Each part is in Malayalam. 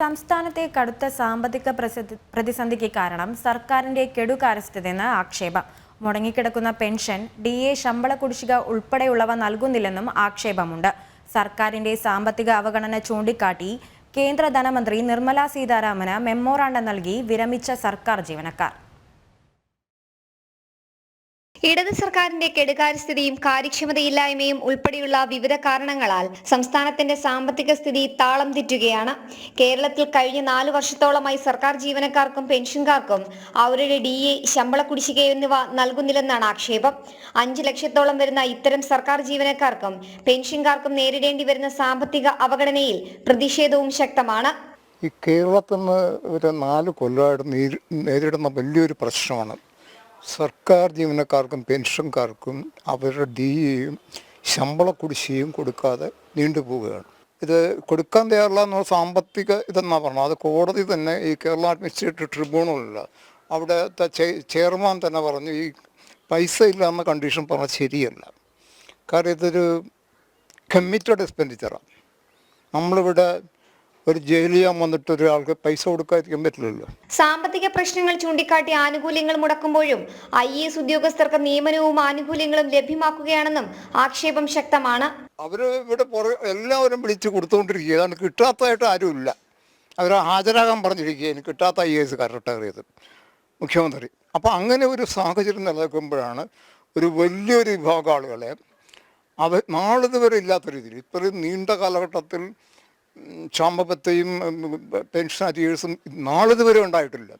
സംസ്ഥാനത്തെ കടുത്ത സാമ്പത്തിക പ്രതിസന്ധിക്ക് കാരണം സർക്കാരിന്റെ കെടുകാരസ്ഥതെന്ന് ആക്ഷേപം. മുടങ്ങിക്കിടക്കുന്ന പെൻഷൻ ഡി എ ശമ്പള കുടിശ്ശിക ഉൾപ്പെടെയുള്ളവ നൽകുന്നില്ലെന്നും ആക്ഷേപമുണ്ട്. സർക്കാരിന്റെ സാമ്പത്തിക അവഗണന ചൂണ്ടിക്കാട്ടി കേന്ദ്ര ധനമന്ത്രി നിർമ്മല സീതാരാമന് മെമ്മോറാണ്ടം നൽകി വിരമിച്ച സർക്കാർ ജീവനക്കാർ. ഇടത് സർക്കാരിന്റെ കെടുകാര്യസ്ഥിതിയും കാര്യക്ഷമതയില്ലായ്മയും ഉൾപ്പെടെയുള്ള വിവിധ കാരണങ്ങളാൽ സംസ്ഥാനത്തിന്റെ സാമ്പത്തിക സ്ഥിതി താളം തെറ്റുകയാണ്. കേരളത്തിൽ കഴിഞ്ഞ നാല് വർഷത്തോളമായി സർക്കാർ ജീവനക്കാർക്കും പെൻഷൻകാർക്കും അവരുടെ ഡി എ ശമ്പള കുടിശ്ശിക എന്നിവ നൽകുന്നില്ലെന്നാണ് ആക്ഷേപം. അഞ്ചു ലക്ഷത്തോളം വരുന്ന ഇത്തരം സർക്കാർ ജീവനക്കാർക്കും പെൻഷൻകാർക്കും നേരിടേണ്ടി വരുന്ന സാമ്പത്തിക അവഗണനയിൽ പ്രതിഷേധവും ശക്തമാണ്. ഈ കേരളത്തിൽ നിന്ന് ഒരു നാല് കൊല്ലമായിട്ട് നേരിടുന്ന വലിയൊരു പ്രശ്നമാണ് സർക്കാർ ജീവനക്കാർക്കും പെൻഷൻകാർക്കും അവരുടെ ഡിയും ശമ്പള കുടിശ്ശിയും കൊടുക്കാതെ നീണ്ടുപോവുകയാണ് ഇത് കൊടുക്കാൻ തയ്യാറില്ല എന്നുള്ള സാമ്പത്തിക ഇതെന്നാണ് പറഞ്ഞത്? അത് കോടതി തന്നെ ഈ കേരള അഡ്മിനിസ്ട്രേറ്റീവ് ട്രിബ്യൂണലില്ല അവിടെ ചെയർമാൻ തന്നെ പറഞ്ഞു ഈ പൈസ ഇല്ല എന്ന കണ്ടീഷൻ പറഞ്ഞാൽ ശരിയല്ല. കാരണം ഇതൊരു കമ്മിറ്റഡ് എക്സ്പെൻഡിച്ചറാണ് നമ്മളിവിടെ ഒരു ജയിലിൽ ചെയ്യാൻ വന്നിട്ട് ഒരാൾക്ക് പൈസ കൊടുക്കാതിരിക്കാൻ പറ്റില്ലല്ലോ. സാമ്പത്തിക പ്രശ്നങ്ങൾ ചൂണ്ടിക്കാട്ടി ആനുകൂല്യങ്ങൾ മുടക്കുമ്പോഴും ഐ എസ് ഉദ്യോഗസ്ഥർക്ക് നിയമനവും ആനുകൂല്യങ്ങളും ലഭ്യമാക്കുകയാണെന്നും ആക്ഷേപം ശക്തമാണ്. അവർ ഇവിടെ എല്ലാവരും വിളിച്ച് കൊടുത്തുകൊണ്ടിരിക്കുക ഏതാണ് കിട്ടാത്തതായിട്ട് ആരുമില്ല. അവർ ഹാജരാകാൻ പറഞ്ഞിരിക്കുകയാണ് കിട്ടാത്ത ഐ എസ് റിട്ടയർ ചെയ്ത് മുഖ്യമന്ത്രി. അപ്പോൾ അങ്ങനെ ഒരു സാഹചര്യം നിലനിൽക്കുമ്പോഴാണ് ഒരു വലിയൊരു വിഭാഗം ആളുകളെ അവ നാളിതുവരെ ഇല്ലാത്ത രീതിയിൽ ഇത്രയും നീണ്ട കാലഘട്ടത്തിൽ ക്ഷാമബത്തെയും പെൻഷൻ അരിയേഴ്സും നാളിതുവരെ ഉണ്ടായിട്ടില്ല.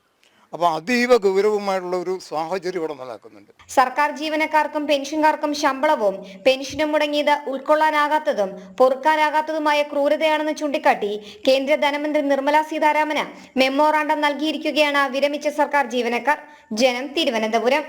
അപ്പോൾ അതീവ ഗൗരവമായിട്ടുള്ള ഒരു സാഹചര്യം ഇവിടെ നിലനിൽക്കുന്നുണ്ട് സർക്കാർ ജീവനക്കാർക്കും പെൻഷൻകാർക്കും ശമ്പളവും പെൻഷനും മുടങ്ങിയത് ഉൾക്കൊള്ളാനാകാത്തതും പൊറുക്കാനാകാത്തതുമായ ക്രൂരതയാണെന്ന് ചൂണ്ടിക്കാട്ടി കേന്ദ്ര ധനമന്ത്രി നിർമ്മല സീതാരാമന് മെമ്മോറാണ്ടം നൽകിയിരിക്കുകയാണ് വിരമിച്ച സർക്കാർ ജീവനക്കാർ. ജനം തിരുവനന്തപുരം.